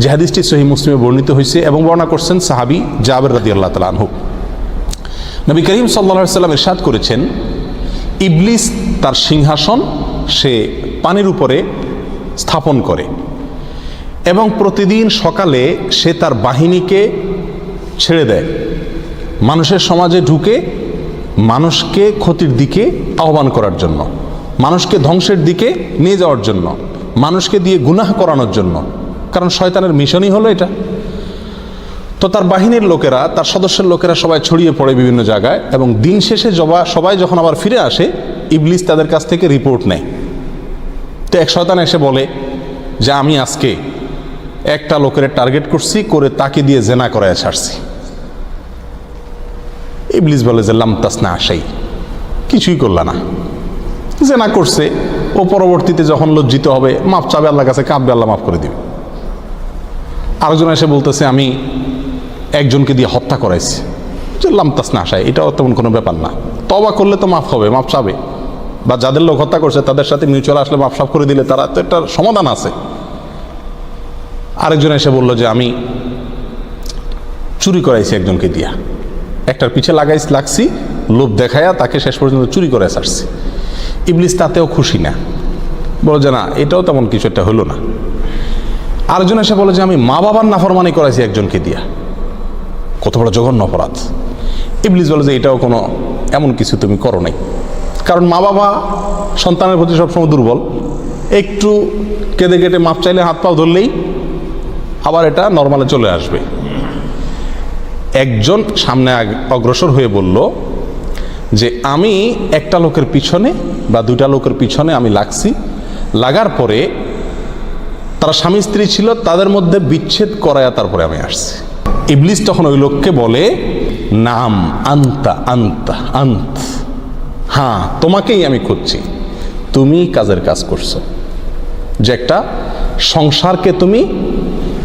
যে হাদিসটি সহি মুসলিমে বর্ণিত হয়েছে এবং বর্ণনা করছেন সাহাবি জাবের রাদি আল্লাহ তালা আনহু। নবী করিম সাল্লা সাল্লাম ইরশাদ করেছেন, ইবলিস তার সিংহাসন সে পানির উপরে স্থাপন করে এবং প্রতিদিন সকালে সে তার বাহিনীকে ছেড়ে দেয়। মানুষের সমাজে ঢুকে মানুষকে ক্ষতির দিকে আহ্বান করার জন্য, মানুষকে ধ্বংসের দিকে নিয়ে যাওয়ার জন্য, মানুষকে দিয়ে গুনাহ করানোর জন্য কারণ শয়তানের মিশনই হলো এটা। তো তার বাহিনীর লোকেরা, তার সদস্যের লোকেরা সবাই ছড়িয়ে পড়ে বিভিন্ন জায়গায় এবং দিন শেষে জবা, সবাই যখন আবার ফিরে আসে, ইবলিস তাদের কাছ থেকে রিপোর্ট নেয়। তো এক শয়তান এসে বলে যে, আমি আজকে একটা লোকের টার্গেট করছি, করে তাকে দিয়ে জেনা করায় ছাড়ছি। ইবলিস বলে যে লামতাস না আসাই কিছুই করলা না। জেনা করছে, ও পরবর্তীতে যখন লজ্জিত হবে, মাপ চাবে আল্লাহ কাছে কাঁপবে, আল্লাহ মাফ করে দিবে। আরেকজন এসে বলতেছে, আমি একজনকে দিয়ে হত্যা করাইছি। যে লামতাস না আসায় এটাও তেমন কোনো ব্যাপার না। তবা করলে তো মাফ হবে মাপ চাবে। বা যাদের লোক হত্যা করছে, তাদের সাথে মিউচুয়াল আসলে মাপ সাফ করে দিলে তারা তো একটা সমাধান আছে। আরেকজন এসে বলল যে, আমি চুরি করাইছি একজনকে দিয়া। একটার পিছে লাগাই লাগছি, লোভ দেখায়া তাকে শেষ পর্যন্ত চুরি করে ছাড়ছি। ইবলিস তাতেও খুশি না। বলো যে, না, এটাও তেমন কিছু একটা হলো না। আরেকজন এসে বলে যে, আমি মা বাবার নাফরমানি করাইছি একজনকে দিয়া। কত বড় জঘন্য অপরাধ। ইবলিস বলে যে, এটাও কোনো এমন কিছু তুমি করো নাই। কারণ মা বাবা সন্তানের প্রতি সবসময় দুর্বল। একটু কেঁদে কেটে মাপ চাইলে হাত পাও ধরলেই আবার এটা নর্মালে চলে আসবে। একজন সামনে অগ্রসর হয়ে বলল যে, আমি একটা লোকের পিছনে বা দুইটা লোকের পিছনে আমি লাগছি। লাগার পরে তারা স্বামী স্ত্রী ছিল, তাদের মধ্যে বিচ্ছেদ করায়া তারপরে আমি আসছি। ইবলিস তখন ওই লোককে বলে, নাম, আন্তা আন্তা, আন্ত। হ্যাঁ তোমাকেই আমি খুঁজছি। তুমি কাজের কাজ করছ। যে একটা সংসারকে তুমি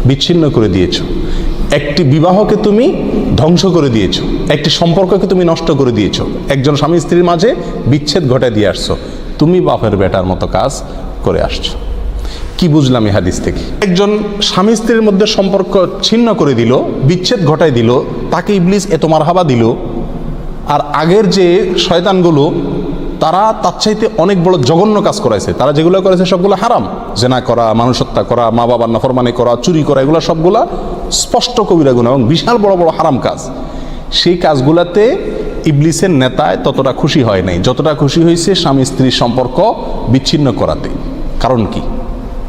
বিচ্ছিন্ন করে দিয়েছ। একটি বিবাহকে তুমি ধ্বংস করে দিয়েছ। একটি সম্পর্ককে তুমি নষ্ট করে দিয়েছ। একজন স্বামী স্ত্রীর মাঝে বিচ্ছেদ ঘটে দিয়ে আসছো। তুমি বাপের বেটার মতো কাজ করে আসছো। কি বুঝলাম এই হাদিস থেকে? একজন স্বামী স্ত্রীর মধ্যে সম্পর্ক ছিন্ন করে দিল, বিচ্ছেদ ঘটাই দিল, তাকে ইবলিস এত মারহাবা দিল, আর আগের যে শয়তানগুলো, তারা তার চাইতে অনেক বড় জঘন্য কাজ করাইছে। তারা যেগুলো করেছে সবগুলো হারাম। জেনা করা মানুষ হত্যা করা মা বাবার নাফরমানি করা, চুরি করা, এগুলো সবগুলা স্পষ্ট কবিরা গুণ এবং বিশাল বড় বড় হারাম কাজ। সেই কাজগুলাতে ইবলিসের নেতায় ততটা খুশি হয় নাই। যতটা খুশি হয়েছে স্বামী স্ত্রীর সম্পর্ক বিচ্ছিন্ন করাতে। কারণ কি?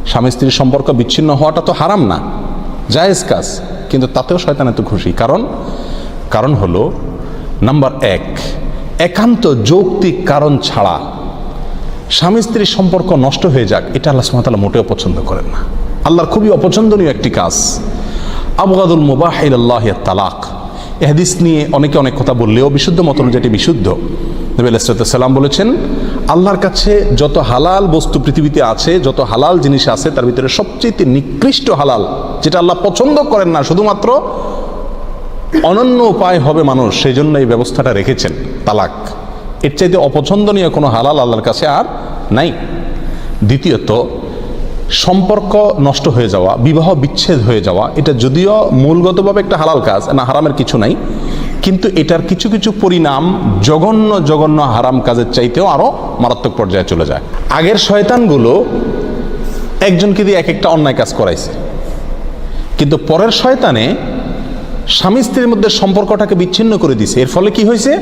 স্বামী স্ত্রীর সম্পর্ক বিচ্ছিন্ন হওয়াটা তো হারাম না। জায়েজ কাজ। কিন্তু তাতেও শয়তান এত খুশি। কারণ? কারণ হলো, নাম্বার এক, একান্ত যৌক্তিক কারণ ছাড়া স্বামী স্ত্রীর সম্পর্ক নষ্ট হয়ে যাক, এটা আল্লাহ সুমতাল্লাহ মোটেও পছন্দ করেন না। আল্লাহর খুবই অপছন্দনীয় একটি কাজ। আবগাদুল আল্লাহ তালাক এহাদিস নিয়ে অনেকে অনেক কথা বললেও বিশুদ্ধ মত যেটি বিশুদ্ধ। নবী আলাইসালাম বলেছেন, আল্লাহর কাছে যত হালাল বস্তু পৃথিবীতে আছে, যত হালাল জিনিস আছে, তার ভিতরে সবচেয়ে নিকৃষ্ট হালাল, যেটা আল্লাহ পছন্দ করেন না, শুধুমাত্র অনন্য উপায় হবে মানুষ সেই জন্য এই ব্যবস্থাটা রেখেছেন, তালাক। এর চাইতে অপছন্দনীয় কোনো হালাল আল্লাহর কাছে আর নাই। দ্বিতীয়ত, সম্পর্ক নষ্ট হয়ে যাওয়া, বিবাহ বিচ্ছেদ হয়ে যাওয়া, এটা যদিও মূলগতভাবে একটা হালাল কাজ, না হারামের কিছু নাই কিন্তু এটার কিছু কিছু পরিণাম জঘন্য জঘন্য হারাম কাজের চাইতেও আরও মারাত্মক পর্যায়ে চলে যায়। আগের শয়তানগুলো একজনকে দিয়ে এক একটা অন্যায় কাজ করাইছে। কিন্তু পরের শয়তানে স্বামী স্ত্রীর মধ্যে সম্পর্কটাকে বিচ্ছিন্ন করে দিছে। এর ফলে কি হয়েছে?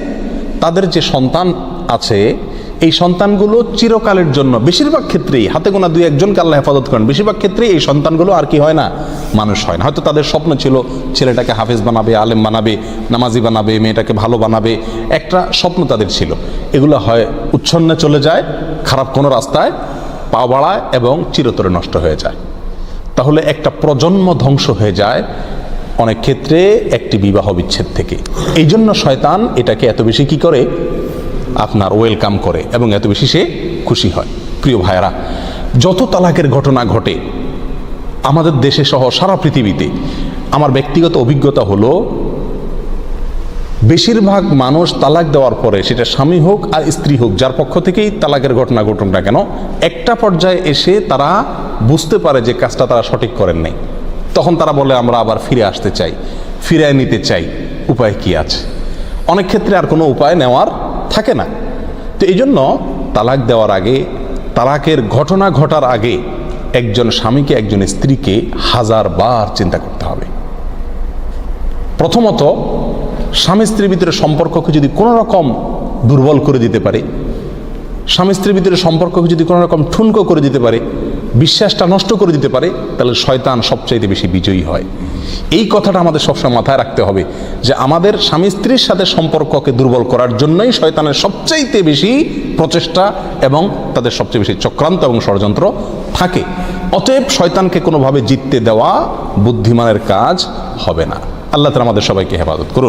তাদের যে সন্তান আছে এই সন্তানগুলো চিরকালের জন্য, বেশিরভাগ ক্ষেত্রেই, হাতে গোনা দুই একজনকে আল্লাহ হেফাজত করেন, বেশিরভাগ ক্ষেত্রেই এই সন্তানগুলো আর কি হয় না, মানুষ হয় না। হয়তো তাদের স্বপ্ন ছিল ছেলেটাকে হাফেজ বানাবে, আলেম বানাবে, নামাজি বানাবে, মেয়েটাকে ভালো বানাবে, একটা স্বপ্ন তাদের ছিল। এগুলো হয় উচ্ছন্নে চলে যায়, খারাপ কোনো রাস্তায়, পা বাড়ায় এবং চিরতরে নষ্ট হয়ে যায়। তাহলে একটা প্রজন্ম ধ্বংস হয়ে যায় অনেক ক্ষেত্রে একটি বিবাহ বিচ্ছেদ থেকে। এই জন্য শয়তান এটাকে এত বেশি কি করে আপনার ওয়েলকাম করে এবং এত বেশি সে খুশি হয়। প্রিয় ভাইয়েরা, যত তালাকের ঘটনা ঘটে, আমাদের দেশে সহ সারা পৃথিবীতে আমার ব্যক্তিগত অভিজ্ঞতা হলো, বেশিরভাগ মানুষ তালাক দেওয়ার পরে সেটা স্বামী হোক আর স্ত্রী হোক, যার পক্ষ থেকেই তালাকের ঘটনা ঘটুক না কেন, একটা পর্যায়ে এসে তারা বুঝতে পারে যে কাজটা তারা সঠিক করেন নাই। তখন তারা বলে, আমরা আবার ফিরে আসতে চাই ফিরে নিতে চাই, উপায় কি আছে? অনেক ক্ষেত্রে আর কোনো উপায় নেওয়ার থাকে না। তো এই জন্য তালাক দেওয়ার আগে, তালাকের ঘটনা ঘটার আগে একজন স্বামীকে, একজন স্ত্রীকে হাজার বার চিন্তা করতে হবে। প্রথমত, স্বামী স্ত্রীর ভিতরে সম্পর্ককে যদি কোনো রকম দুর্বল করে দিতে পারে, স্বামী স্ত্রীর ভিতরে সম্পর্ককে যদি কোনো রকম ঠুনকো করে দিতে পারে, বিশ্বাসটা নষ্ট করে দিতে পারে, তাহলে শয়তান সবচাইতে বেশি বিজয়ী হয়। এই কথাটা আমাদের সবসময় মাথায় রাখতে হবে যে আমাদের স্বামী স্ত্রীর সাথে সম্পর্ককে দুর্বল করার জন্যই শয়তানের সবচাইতে বেশি প্রচেষ্টা এবং তাদের সবচেয়ে বেশি চক্রান্ত এবং ষড়যন্ত্র থাকে। অতএব শয়তানকে কোনোভাবে জিততে দেওয়া বুদ্ধিমানের কাজ হবে না। আল্লাহ তালা আমাদের সবাইকে হেফাজত করুন।